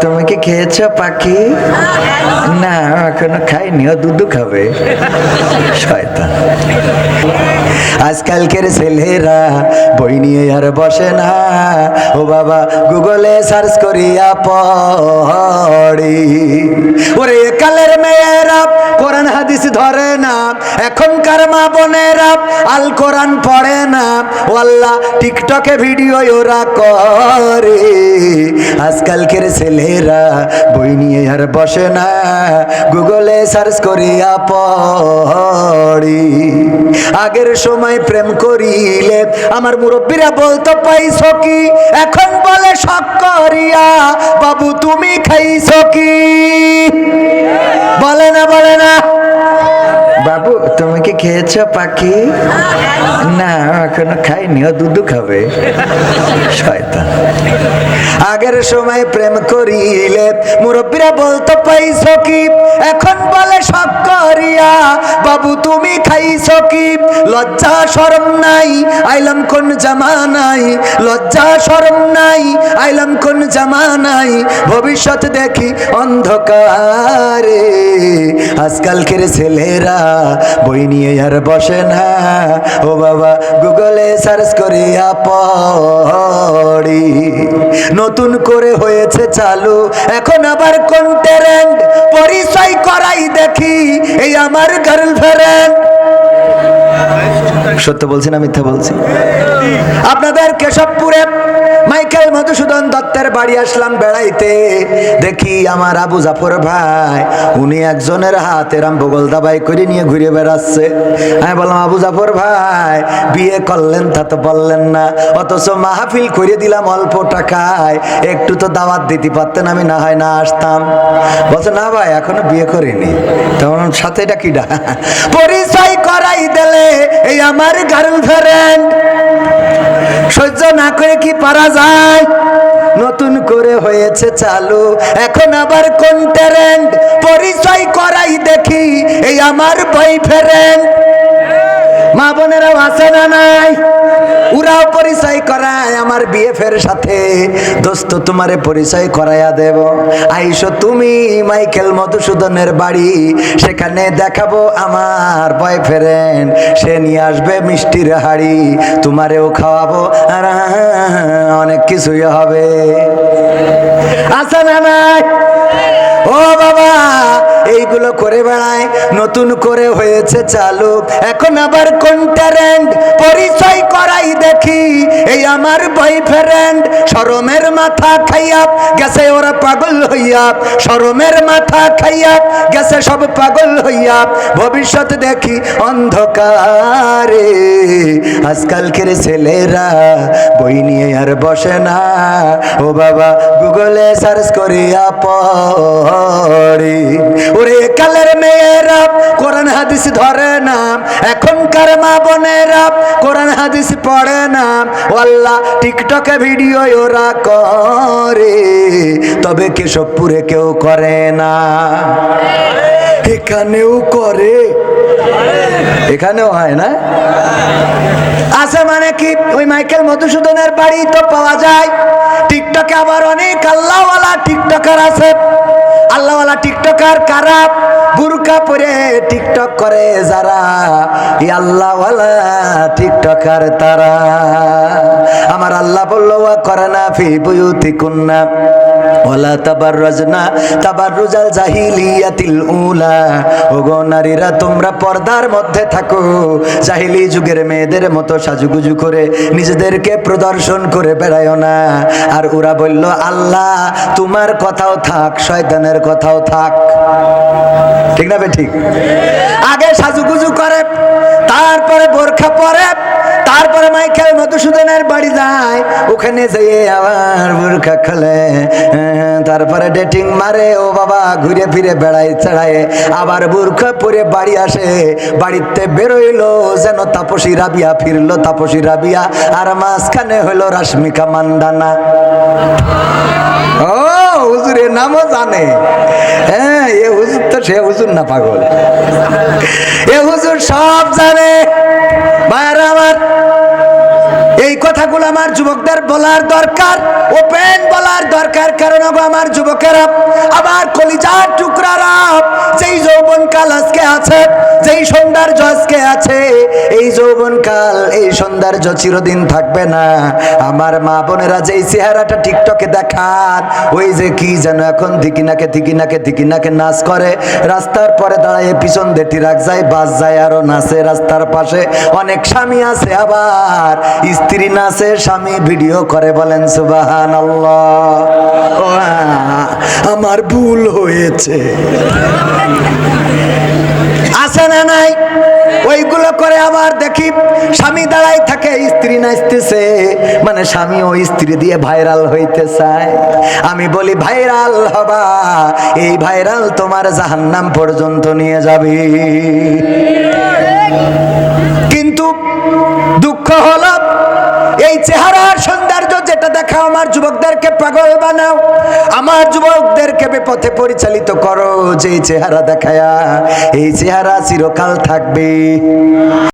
তুমি কি খেয়েছ, পাখি? না, এখনও খাইনি। ও দুধ খাবে। আজকালকের ছেলেরা বই নিয়ে আর বসে না। ও বাবা, গুগলে সার্চ করিয়া পড়ি। ওরে কালের মেয়েরা কোরআন হাদিস ধরে না। এখনকার মা বোনেরা আল কোরআন পড়ে না। ও আল্লাহ টিকটকে ভিডিও ওরা করে। আজকালকের ছেলেরা বই নিয়ে আর বসে না। গুগলে সার্চ করিয়া পড়ি। আগের সময় প্রেম করিলে আমার মুরব্বীরা বলতো, পাইছ কি? এখন বলে শখ করিয়া। বাবু, তুমি খাইছ কি? বলে না, বলে বাবু তুমি কি খেয়েছ পাখি? না এখনও খাইনি। ও দুধু খাবে। শয়তান। আগের সময় প্রেম করিলে মুরব্বীরা বলতো, পাইছ কি? এখন বলে সব করিয়া বাবু, তুমি খাইছ কি? লজ্জা, শরম নাই, আইলাম কোন জামা নাই। লজ্জা, শরম নাই, আইলাম কোন জামা নাই। ভবিষ্যৎ দেখি অন্ধকারে, আজকালকের ছেলেরা বই নিয়ে আর বসে না। ও বাবা, গুগলে সার্চ করিয়া পড়ি। নতুন করে হয়েছে চালু। এখন আবার কোন ট্যালেন্ট পরিচয় করাই দেখি, এই আমার গার্লফ্রেন্ড সত্য বলছি না মিথ্যা বলছি? আপনাদের কেশবপুরে মাইকেল মধুসূদন দত্তের বাড়ি আসলাম বেড়াইতে। দেখি আমার আবু জাফর ভাই, উনি একজনের হাত এরাম বগল দাবাই করে নিয়ে ঘুরে বেড়াচ্ছে। আমি বললাম, আবু জাফর ভাই, বিয়ে করলেন তা তো বললেন না, অথচ মাহফিল করে দিলাম অল্প টাকায়, একটু তো দাওয়াত দিতে পারতেন আমি, না হয় না আসতাম। বলছে, না ভাই, এখনও বিয়ে করিনি। তখন সাথে এটা কিডা পরিচয় করাই দিলে এই আমার গার্লফ্রেন্ড সহ্য না করে কি পারা যায়? নতুন করে হয়েছে চালু। এখন আবার কোন ট্যালেন্ট পরিচয় করাই দেখি, এই আমার বয়ফ্রেন্ড মা বোনেরাও আছে না নাই? বিএফের সাথে দোস্ত তোমারে পরিচয় করাইয়া দেব। আইসো তুমি মাইকেল মধুসূদনের বাড়ি, সেখানে দেখাবো আমার বয় বয়ফ্রেন্ড সে নিয়ে আসবে মিষ্টির হাড়ি, তোমারেও খাওয়াবো, আর অনেক কিছুই হবে। আছে না ও বাবা, এইগুলো করে বেড়ায়, নতুন করে হয়েছে চালু। এখন আবার কোন ট্যারেন্ট পরিচয় করাই দেখি। এই আমার বয়ফ্রেন্ড শরমের মাথা খাইয়া গেছে ওরা পাগল হইয়া। শরমের মাথা খাইয়া গেছে সব পাগল হইয়া। ভবিষ্যৎ দেখি অন্ধকারে। আজকালকের ছেলেরা বই নিয়ে আর বসে না। ও বাবা, গুগলে সার্চ করিয়া পড়ি। ওরে কালের মেয়েরা কোরআন হাদিস ধরে না। এখনকার মা বোনেরা কোরআন হাদিস পড়ে না। আল্লাহ টিকটকে ভিডিও ওরা করে, তবে কেশবপুরে কেউ করে না। এখানেও করে। এখানেও হয় না? আছে মানে কি? ওই মাইকেল মধুসূদনের বাড়ি তো পাওয়া যায়। টিকটকে আবার অনেক আল্লাহওয়ালা টিকটকার আছে। আল্লাহওয়ালা টিকটকার কারা? বুরকা পরে টিকটক করে যারা। আল্লাহওয়ালা টিকটকার তারা। আমার আল্লাহ বলল করে না ফি বুয়ুতি কুন্না ওলা তাবার রজনা তাবার রুজাল জাহিলিয়াতিল উলা। ওগো নারীরা, তোমরা পর্দার মধ্যে থাকো। জাহিলি যুগের মেয়েদের মতো সাজুগুজু করে নিজেদেরকে প্রদর্শন করে বেড়ায় না। আর ওরা বলল, আল্লাহ, তোমার কথাও থাক, শয়তানের কথাও থাক। ঠিক না ঠিক? আগে সাজুগুজু করে, তারপরে বোরখা পরে তারপরে মাইকেল মধুসূদনের বাড়ি যায় ওখানে যেয়ে আবার বোরখা খেলে। হ্যাঁ, তারপরে ডেটিং মারে ও বাবা ঘুরে ফিরে বেড়াই চড়ায়। আবার বোরখা পরে বাড়ি আসে বাড়িতে বেরোইলো যেন তাপসী রাবিয়া ফিরলো তাপসী রাবিয়া। আর মাঝখানে হইল রাশ্মিকা মান্দানা ও হুজুরের নামও জানে। হ্যাঁ এ হুজুর তো সে হুজুর না পাগল। এ হুজুর সব জানে। কথাগুলো আমার যুবকদের বলার দরকার ওপেন বলার দরকার। কারণ ওগো আমার যুবকেরা, আমার কলিজার টুকরারা। যেই যৌবনকাল আজকে আছে, যেই সৌন্দর্য আজকে আছে, এই যৌবনকাল, এই সৌন্দর্য চিরদিন থাকবে না। আমার মা বোনেরা যেই চেহারাটা টিকটকে দেখান, ওই যে কি যেন এখন থিকিনাকে থিকিনাকে থিকিনাকে নাচ করে। রাস্তার পরে দাঁড়ায় পিছন দেটি রাখ যায়, বাস যায়, আরও নাচে। রাস্তার পাশে অনেক স্বামী আছে আবার। স্ত্রী নাচে, স্বামী ভিডিও করে বলেন সুবাহান আমার ভুল হয়েছে। আছে না নাই? ওইগুলো করে আবার দেখি, স্বামী দাঁড়াই থাকে, স্ত্রী নাচতেছে। মানে স্বামী ও স্ত্রী দিয়ে ভাইরাল হইতে চায়। আমি বলি, ভাইরাল হবা, এই ভাইরাল তোমার জাহান্নাম পর্যন্ত নিয়ে যাবে। কিন্তু দুঃখ হল, এই চেহারার সৌন্দর্য যেটা আমার যুবকদেরকে পাগল বানাও। আমার যুবকদেরকে বিপথে পরিচালিত করো যে চেহারা দেখায়া, এই চেহারা চিরকাল থাকবে।